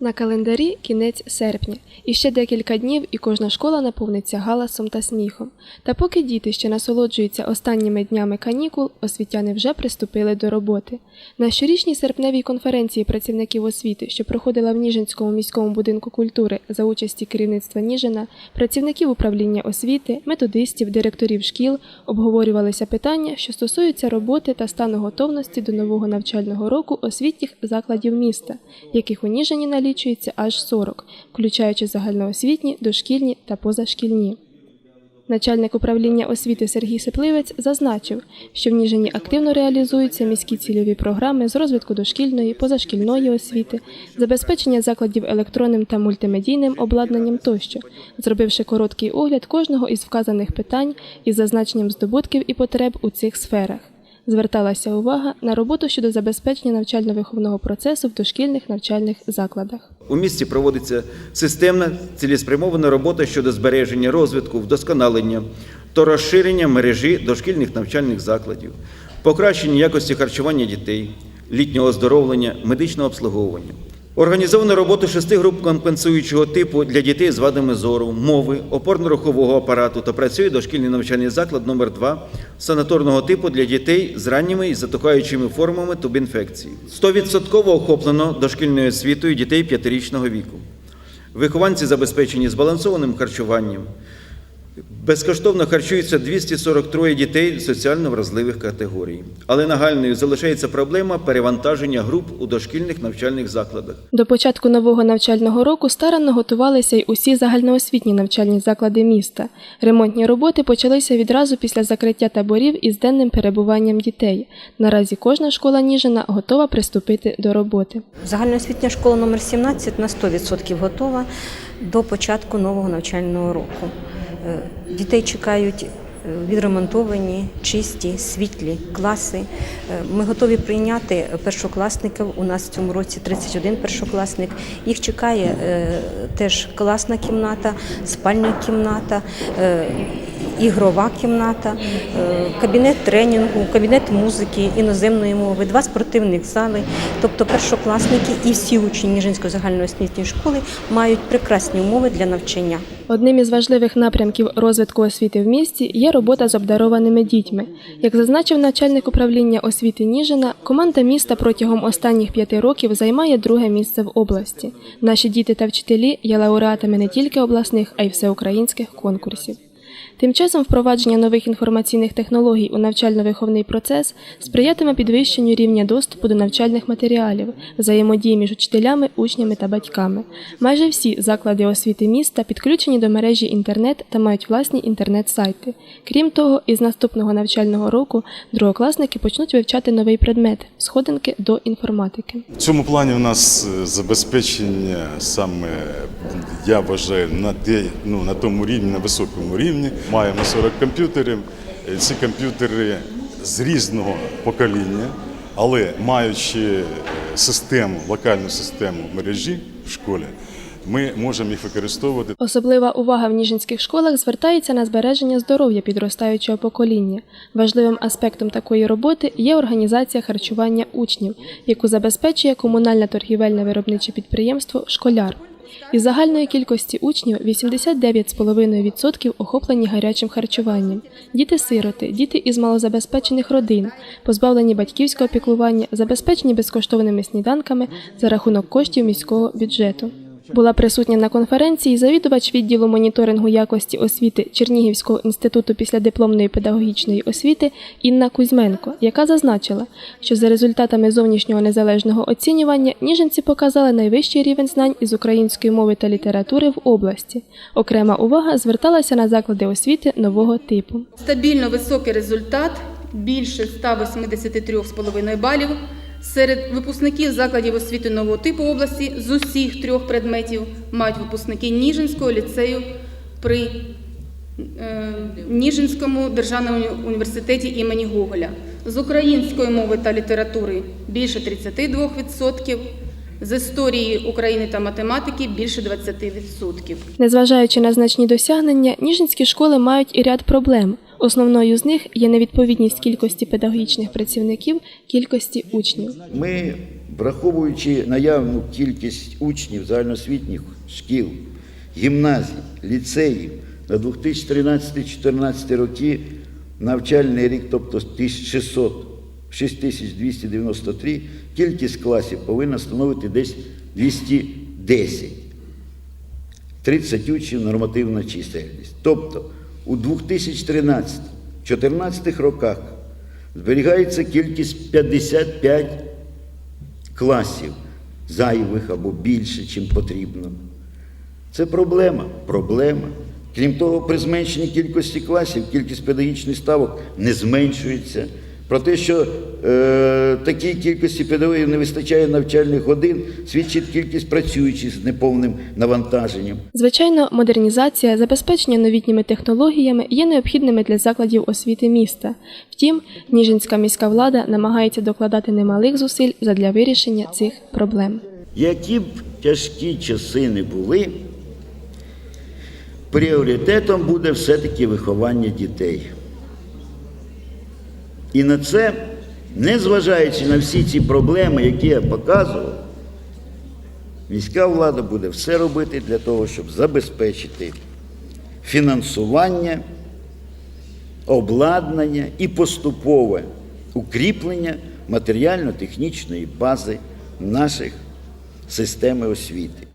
На календарі кінець серпня, і ще декілька днів, і кожна школа наповниться галасом та сміхом. Та поки діти ще насолоджуються останніми днями канікул, освітяни вже приступили до роботи. На щорічній серпневій конференції працівників освіти, що проходила в Ніжинському міському будинку культури за участі керівництва Ніжина, працівників управління освіти, методистів, директорів шкіл, обговорювалися питання, що стосуються роботи та стану готовності до нового навчального року освітніх закладів міста, яких у Ніжині налічується аж 40, включаючи загальноосвітні, дошкільні та позашкільні. Начальник управління освіти Сергій Сипливець зазначив, що в Ніжині активно реалізуються міські цільові програми з розвитку дошкільної, позашкільної освіти, забезпечення закладів електронним та мультимедійним обладнанням тощо, зробивши короткий огляд кожного із вказаних питань із зазначенням здобутків і потреб у цих сферах. Зверталася увага на роботу щодо забезпечення навчально-виховного процесу в дошкільних навчальних закладах. У місті проводиться системна цілеспрямована робота щодо збереження розвитку, вдосконалення та розширення мережі дошкільних навчальних закладів, покращення якості харчування дітей, літнього оздоровлення, медичного обслуговування. Організовано роботу шести груп компенсуючого типу для дітей з вадами зору, мови, опорно-рухового апарату та працює дошкільний навчальний заклад номер 2 санаторного типу для дітей з ранніми і затухаючими формами тубінфекції. 100% охоплено дошкільною освітою дітей 5-річного віку. Вихованці забезпечені збалансованим харчуванням. Безкоштовно харчуються 243 дітей соціально вразливих категорій. Але нагальною залишається проблема перевантаження груп у дошкільних навчальних закладах. До початку нового навчального року старанно готувалися й усі загальноосвітні навчальні заклади міста. Ремонтні роботи почалися відразу після закриття таборів із денним перебуванням дітей. Наразі кожна школа Ніжина готова приступити до роботи. Загальноосвітня школа номер 17 на 100% готова до початку нового навчального року. Е, Дітей чекають е, відремонтовані, чисті, світлі класи. Е, Ми готові прийняти першокласників. У нас в цьому році 31 першокласник. Їх чекає теж класна кімната, спальня кімната. Ігрова кімната, е, кабінет тренінгу, кабінет музики, іноземної мови, два спортивних зали. Тобто першокласники і всі учні Ніжинської загальноосвітньої школи мають прекрасні умови для навчання. Одним із важливих напрямків розвитку освіти в місті є робота з обдарованими дітьми. Як зазначив начальник управління освіти Ніжина, команда міста протягом останніх п'яти років займає друге місце в області. Наші діти та вчителі є лауреатами не тільки обласних, а й всеукраїнських конкурсів. Тим часом впровадження нових інформаційних технологій у навчально-виховний процес сприятиме підвищенню рівня доступу до навчальних матеріалів, взаємодії між учителями, учнями та батьками. Майже всі заклади освіти міста підключені до мережі інтернет та мають власні інтернет-сайти. Крім того, із наступного навчального року другокласники почнуть вивчати новий предмет сходинки до інформатики. В цьому плані у нас е, забезпечення саме я вважаю на те, ну на тому рівні, на високому рівні. Маємо 40 комп'ютерів. Е, Ці комп'ютери з різного покоління, але маючи е, систему, локальну систему мережі в школі, ми можемо їх використовувати Особлива увага в ніжинських школах звертається на збереження здоров'я підростаючого покоління. Важливим аспектом такої роботи є організація харчування учнів, яку забезпечує комунальне торгівельне виробниче підприємство Школяр. Із загальної кількості учнів 89,5% охоплені гарячим харчуванням. Діти-сироти, діти із малозабезпечених родин, позбавлені батьківського піклування, забезпечені безкоштовними сніданками за рахунок коштів міського бюджету. Була присутня на конференції завідувач відділу моніторингу якості освіти Чернігівського інституту післядипломної педагогічної освіти Інна Кузьменко, яка зазначила, що за результатами зовнішнього незалежного оцінювання ніженці показали найвищий рівень знань із української мови та літератури в області. Окрема увага зверталася на заклади освіти нового типу. Стабільно високий результат більше 183,5 балів серед випускників закладів освіти нового типу області з усіх трьох предметів мають випускники Ніжинського ліцею при е, Ніжинському державному університеті імені Гоголя. З української мови та літератури більше 32%, з історії України та математики більше 20%. Незважаючи на значні досягнення, ніжинські школи мають і ряд проблем. Основною з них є невідповідність кількості педагогічних працівників кількості учнів. Ми Враховуючи наявну кількість учнів загальноосвітніх шкіл, гімназій, ліцеїв на 2013-2014 роки навчальний рік, тобто 1600, 6293, кількість класів повинна становити десь 210. 30 учнів нормативна чисельність. Тобто у 2013-2014 роках зберігається кількість 55 класів зайвих або більше, чим потрібно. Це проблема. Проблема. Крім того, при зменшенні кількості класів кількість педагогічних ставок не зменшується. Про те, що е, такій кількості педагогів не вистачає навчальних годин, свідчить кількість працюючих з неповним навантаженням. Звичайно, модернізація, забезпечення новітніми технологіями є необхідними для закладів освіти міста. Втім, Ніжинська міська влада намагається докладати немалих зусиль задля вирішення цих проблем. Які б тяжкі часи не були, пріоритетом буде все-таки виховання дітей. І на це, незважаючи на всі ці проблеми, які я показував, міська влада буде все робити для того, щоб забезпечити фінансування, обладнання і поступове укріплення матеріально-технічної бази наших системи освіти.